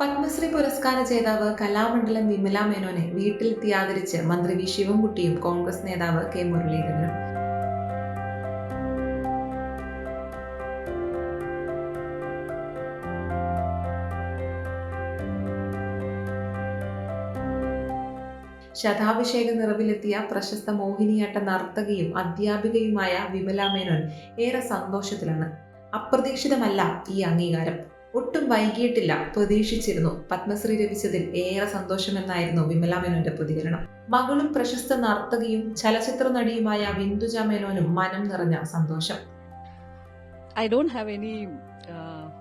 പത്മശ്രീ പുരസ്കാര ജേതാവ് കലാമണ്ഡലം വിമല മേനോനെ വീട്ടിലെത്തി ആദരിച്ച് മന്ത്രി വി ശിവൻകുട്ടിയും കോൺഗ്രസ് നേതാവ് കെ മുരളീധരനും. ശതാഭിഷേക നിറവിലെത്തിയ പ്രശസ്ത മോഹിനിയാട്ട നർത്തകിയും അധ്യാപികയുമായ വിമല മേനോൻ ഏറെ സന്തോഷത്തിലാണ്. അപ്രതീക്ഷിതമല്ല ഈ അംഗീകാരം. ഒട്ടും വൈകിയിട്ടില്ല പ്രതീക്ഷിച്ചിരുന്നു. പത്മശ്രീ ലഭിച്ചതിൽ ഏറെ സന്തോഷമെന്നായിരുന്നു വിമല മേനോന്റെ പ്രതികരണം. മകളും പ്രശസ്ത നർത്തകിയും ചലച്ചിത്ര നടിയുമായ ബിന്ദുജ മേനോനും മനം നിറഞ്ഞ സന്തോഷം. I do have any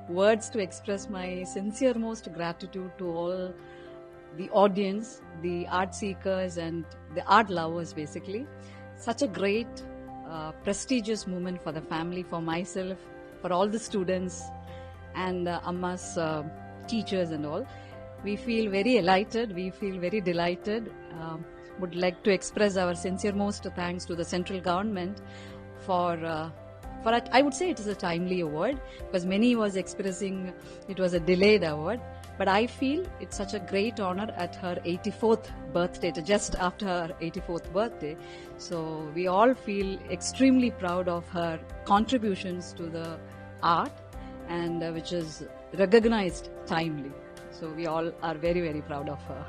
words to express my sincere most gratitude to all the audience the art seekers and the art lovers basically such a great prestigious moment for the family for myself for all the students and uh, Amma's uh, teachers and all. We feel very elated, we feel very delighted. Um would like to express our sincere most thanks to the central government for uh, for a, I would say it is a timely award because many was expressing it was a delayed award. But I feel it's such a great honor at her 84th birthday, just after her 84th birthday. So we all feel extremely proud of her contributions to the art and uh, which is recognized timely. So we all are very, very proud of her.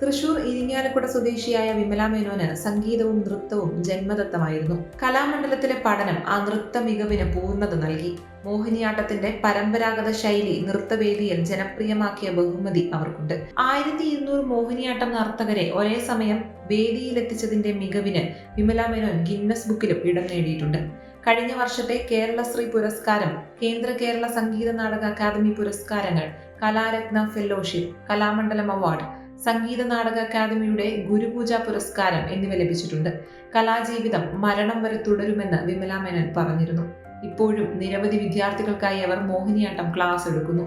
Thrissur Irinjalakuda സ്വദേശിയായ വിമല മേനോന് സംഗീതവും നൃത്തവും ജന്മദത്തമായിരുന്നു കലാമണ്ഡലത്തിലെ പഠനം ആ നൃത്ത മികവിന് പൂർണത നൽകി മോഹിനിയാട്ടത്തിന്റെ പരമ്പരാഗത ശൈലി നൃത്തവേദിയിൽ ജനപ്രിയമാക്കിയ ബഹുമതി അവർക്കുണ്ട് ആയിരത്തി ഇരുന്നൂറ് മോഹിനിയാട്ടം നർത്തകരെ ഒരേ സമയം വേദിയിലെത്തിച്ചതിന്റെ മികവിന് വിമല മേനോൻ ഗിന്നസ് ബുക്കിലും ഇടം നേടിയിട്ടുണ്ട് കഴിഞ്ഞ വർഷത്തെ കേരളശ്രീ പുരസ്കാരം കേന്ദ്ര കേരള സംഗീത നാടക അക്കാദമി പുരസ്കാരങ്ങൾ കലാരത്ന ഫെല്ലോഷിപ്പ് കലാമണ്ഡലം അവാർഡ് സംഗീത നാടക അക്കാദമിയുടെ ഗുരുപൂജ പുരസ്കാരം എന്നിവ ലഭിച്ചിട്ടുണ്ട്. കലാജീവിതം മരണം വരെ തുടരുമെന്ന് വിമല മേനൻ പറഞ്ഞിരുന്നു. ഇപ്പോഴും നിരവധി വിദ്യാർത്ഥികൾക്കായി അവർ മോഹിനിയാട്ടം ക്ലാസ് എടുക്കുന്നു.